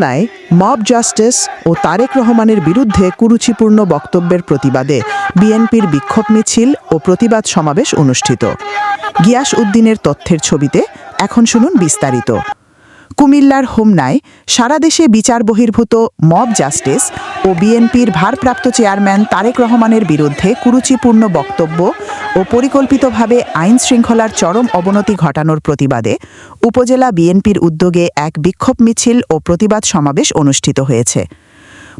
খুলনায় mob justice ও তারেক রহমানের বিরুদ্ধে কুরুচিপূর্ণ বক্তব্যের প্রতিবাদে বিএনপির বিক্ষোভ মিছিল ও প্রতিবাদ সমাবেশ অনুষ্ঠিত। গিয়াস উদ্দিনের তথ্যের ছবিতে এখন শুনুন বিস্তারিত। কুমিল্লার হোমনায় সারা দেশে বিচার বহির্ভূত মব জাস্টিস ও বিএনপির ভারপ্রাপ্ত চেয়ারম্যান তারেক রহমানের বিরুদ্ধে কুরুচিপূর্ণ বক্তব্য ও পরিকল্পিতভাবে আইন শৃঙ্খলার চরম অবনতি ঘটানোর প্রতিবাদে উপজেলা বিএনপির উদ্যোগে এক বিক্ষোভ মিছিল ও প্রতিবাদ সমাবেশ অনুষ্ঠিত হয়েছে।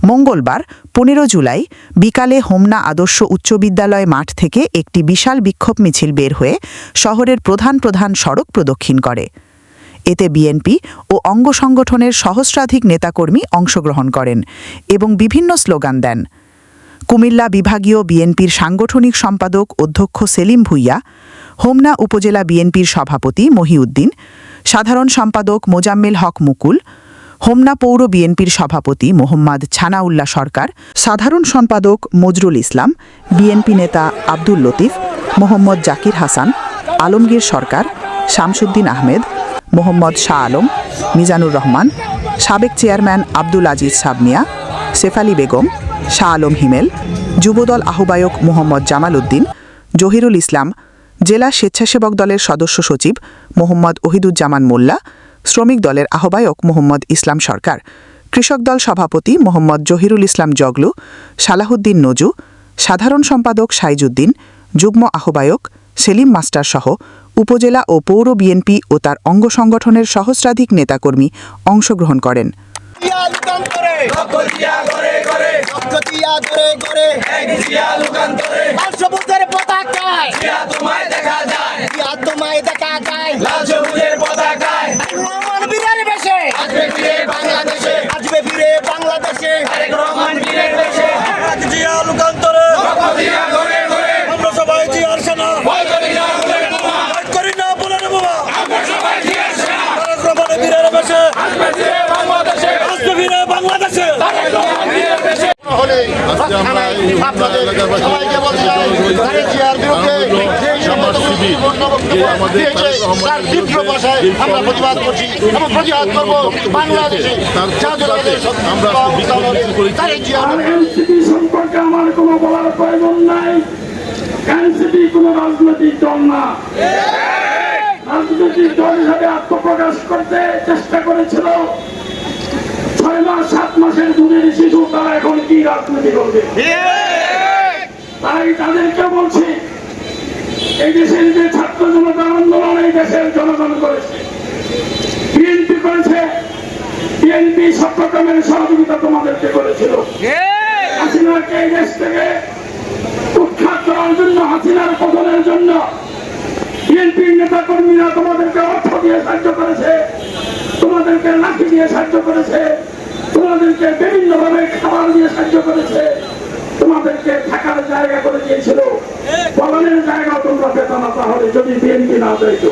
মঙ্গলবার, পনেরো জুলাই, বিকালে হোমনা আদর্শ উচ্চ বিদ্যালয় মাঠ থেকে একটি বিশাল বিক্ষোভ মিছিল বের হয়ে শহরের প্রধান প্রধান সড়ক প্রদক্ষিণ করে। এতে বিএনপি ও অঙ্গ সংগঠনের সহস্রাধিক নেতাকর্মী অংশগ্রহণ করেন এবং বিভিন্ন স্লোগান দেন। কুমিল্লা বিভাগীয় বিএনপির সাংগঠনিক সম্পাদক অধ্যক্ষ সেলিম ভুইয়া, হোমনা উপজেলা বিএনপির সভাপতি মহিউদ্দিন, সাধারণ সম্পাদক মোজাম্মেল হক মুকুল, হোমনা পৌর বিএনপির সভাপতি মোহাম্মদ ছানাউল্লাহ সরকার, সাধারণ সম্পাদক মজরুল ইসলাম, বিএনপি নেতা আব্দুল লতিফ, মোহাম্মদ জাকির হাসান, আলমগীর সরকার, শামসুদ্দিন আহমেদ মোহাম্মদ শাহ আলম, মিজানুর রহমান, সাবেক চেয়ারম্যান আব্দুল আজিজ সাবমিয়া সেফালি বেগম, শাহ আলম হিমেল, যুবদল আহ্বায়ক মোহাম্মদ জামাল উদ্দিন, জহিরুল ইসলাম, জেলা স্বেচ্ছাসেবক দলের সদস্য সচিব মোহাম্মদ ওহিদুজ্জামান মোল্লা, শ্রমিক দলের আহ্বায়ক মোহাম্মদ ইসলাম সরকার, কৃষক দল সভাপতি মোহাম্মদ জহিরুল ইসলাম জগলু সালাহুদ্দিন নজু, সাধারণ সম্পাদক সাইজুদ্দিন, যুগ্ম আহ্বায়ক সেলিম মাস্টার সহ উপজেলা ও পৌর বিএনপি ও তার অঙ্গ সংগঠনের সহস্রাধিক নেতাকর্মী অংশগ্রহণ করেন। জিয়া আমার কোনো বলার প্রয়োজন নাই এনসিপি কোনো রাজনৈতিক দল না রাজনৈতিক দল হিসাবে আত্মপ্রকাশ করতে চেষ্টা করেছিল। ছয় মাস, সাত মাসের দুধের শিশু, তারা এখন কি রাজনীতি করবে? তাই তাদেরকে বলছি, এই দেশের যে ছাত্র জনতা আন্দোলন, এই দেশের জনগণ করেছে। বিএনপি করেছে বিএনপি সব সহযোগিতা তোমাদেরকে করেছিল। হাসিনাকে এই দেশ থেকে উৎখাত করার জন্য, হাসিনার পতনের জন্য বিএনপির নেতা কর্মীরা তোমাদেরকে অর্থ দিয়ে সাহায্য করেছে, তোমাদেরকে লাঠি দিয়ে সাহায্য করেছে। তোমাদেরকে বিভিন্ন ভাবে খাবার দিয়ে সাহায্য করেছে। তোমাদেরকে থাকার জায়গা করে দিয়েছিল। পলানের জায়গা তোমরা পেত না তাহলে যদি বিএনপি না যাইতো